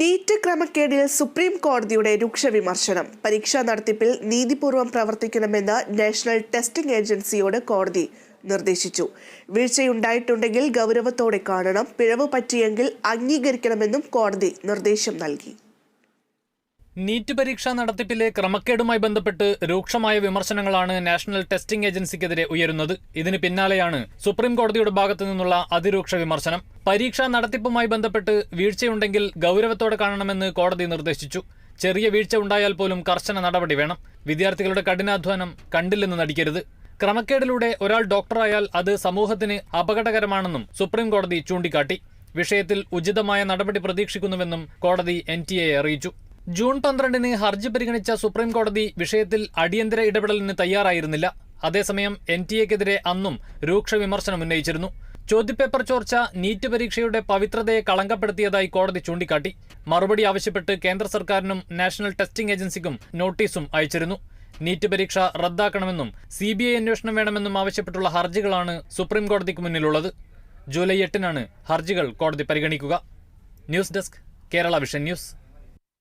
NEET ക്രമക്കേടിൽ supreme കോടതിയുടെ രൂക്ഷ വിമർശനം. പരീക്ഷാ നടത്തിപ്പിൽ നീതിപൂർവം പ്രവർത്തിക്കണമെന്ന് നാഷണൽ ടെസ്റ്റിംഗ് ഏജൻസിയോട് കോടതി നിർദ്ദേശിച്ചു. വീഴ്ചയുണ്ടായിട്ടുണ്ടെങ്കിൽ ഗൗരവത്തോടെ കാണണം. പിഴവ് പറ്റിയെങ്കിൽ അംഗീകരിക്കണമെന്നും കോടതി നിർദ്ദേശം നൽകി. നീറ്റ് പരീക്ഷാ നടത്തിപ്പിലെ ക്രമക്കേടുമായി ബന്ധപ്പെട്ട് രൂക്ഷമായ വിമർശനങ്ങളാണ് നാഷണൽ ടെസ്റ്റിംഗ് ഏജൻസിക്കെതിരെ ഉയരുന്നത്. ഇതിന് പിന്നാലെയാണ് സുപ്രീം കോടതിയുടെ ഭാഗത്തു നിന്നുള്ള അതിരൂക്ഷ വിമർശനം. പരീക്ഷാ നടത്തിപ്പുമായി ബന്ധപ്പെട്ട് വീഴ്ചയുണ്ടെങ്കിൽ ഗൗരവത്തോടെ കാണണമെന്ന് കോടതി നിർദ്ദേശിച്ചു. ചെറിയ വീഴ്ച ഉണ്ടായാൽ പോലും കർശന നടപടി വേണം. വിദ്യാർത്ഥികളുടെ കഠിനാധ്വാനം കണ്ടില്ലെന്ന് നടിക്കരുത്. ക്രമക്കേടിലൂടെ ഒരാൾ ഡോക്ടറായാൽ അത് സമൂഹത്തിന് അപകടകരമാണെന്നും സുപ്രീം കോടതി ചൂണ്ടിക്കാട്ടി. വിഷയത്തിൽ ഉചിതമായ നടപടി പ്രതീക്ഷിക്കുന്നുവെന്നും കോടതി എൻ അറിയിച്ചു. ജൂൺ പന്ത്രണ്ടിന് ഹർജി പരിഗണിച്ച സുപ്രീം കോടതി വിഷയത്തിൽ അടിയന്തര ഇടപെടലിന് തയ്യാറായിരുന്നില്ല. അതേസമയം എൻ ടി എക്കെതിരെ അന്നും രൂക്ഷ വിമർശനം ഉന്നയിച്ചിരുന്നു. ചോദ്യപേപ്പർ ചോർച്ച നീറ്റ് പരീക്ഷയുടെ പവിത്രതയെ കളങ്കപ്പെടുത്തിയതായി കോടതി ചൂണ്ടിക്കാട്ടി. മറുപടി ആവശ്യപ്പെട്ട് കേന്ദ്ര സർക്കാരിനും നാഷണൽ ടെസ്റ്റിംഗ് ഏജൻസിക്കും നോട്ടീസും അയച്ചിരുന്നു. നീറ്റ് പരീക്ഷ റദ്ദാക്കണമെന്നും സി ബി ഐ അന്വേഷണം വേണമെന്നും ആവശ്യപ്പെട്ടുള്ള ഹർജികളാണ് സുപ്രീം കോടതിക്ക് മുന്നിലുള്ളത്. ജൂലൈ എട്ടിനാണ് ഹർജികൾ കോടതി പരിഗണിക്കുക. News desk Kerala vision news.